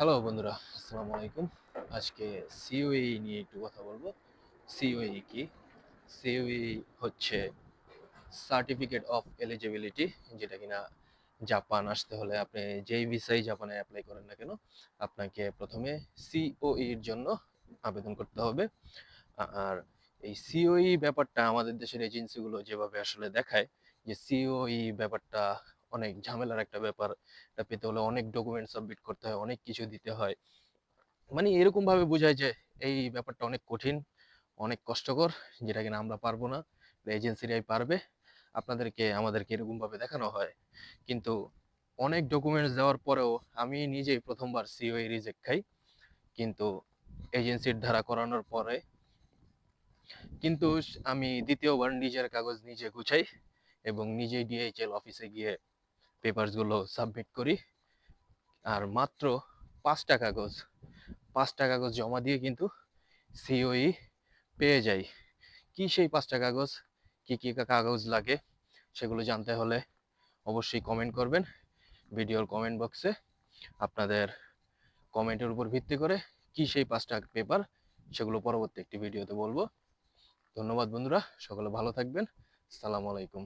Hello বন্ধুরা, আসসালামু আলাইকুম। আজকে সিওই নিয়ে একটু কথা বলব। সিওই কি? সিওই হচ্ছে সার্টিফিকেট অফ এলিজিবিলিটি যেটা কিনা জাপান আসতে হলে আপনি যেই ভিসাই জাপানে অ্যাপ্লাই করেন না কেন, আপনাকে প্রথমে সিওই এর জন্য আবেদন করতে হবে। আর এই সিওই ব্যাপারটা আমাদের দেশের এজেন্সিগুলো যেভাবে আসলে দেখায়, যে সিওই ব্যাপারটা অনেক ঝামেলার একটা ব্যাপার। এটা পেতে হলে অনেক ডকুমেন্ট সাবমিট করতে হয়, অনেক কিছু দিতে হয়। মানে এরকম ভাবে বোঝায় যে এই ব্যাপারটা অনেক কঠিন, অনেক কষ্টকর, যেটা কিনা আমরা পারব না। এজেন্সিরাই পারবে, আপনাদেরকে, আমাদেরকে এরকম ভাবে দেখানো হয়। কিন্তু অনেক ডকুমেন্টস দেওয়ার পরেও আমি নিজেই প্রথমবার সিওই রিজেক্ট খাই। কিন্তু এজেন্সির দ্বারা করানোর পরে কিন্তু আমি দ্বিতীয়বার নিজের কাগজ নিজে গুছাই এবং নিজেই ডিএইচএল অফিসে গিয়ে পেপারসগুলো সাবমিট করি। আর মাত্র পাঁচটা কাগজ পাঁচটা কাগজ জমা দিয়ে কিন্তু সিওই পেয়ে যাই। কি সেই পাঁচটা কাগজ কি কি কাগজ লাগে? সেগুলো জানতে হলে অবশ্যই কমেন্ট করবেন। ভিডিওর কমেন্ট বক্সে আপনাদের কমেন্টের উপর ভিত্তি করে কি সেই পাঁচটা পেপার সেগুলো পরবর্তী একটি ভিডিওতে বলব। ধন্যবাদ বন্ধুরা, সকলে ভালো থাকবেন। সালাম আলাইকুম।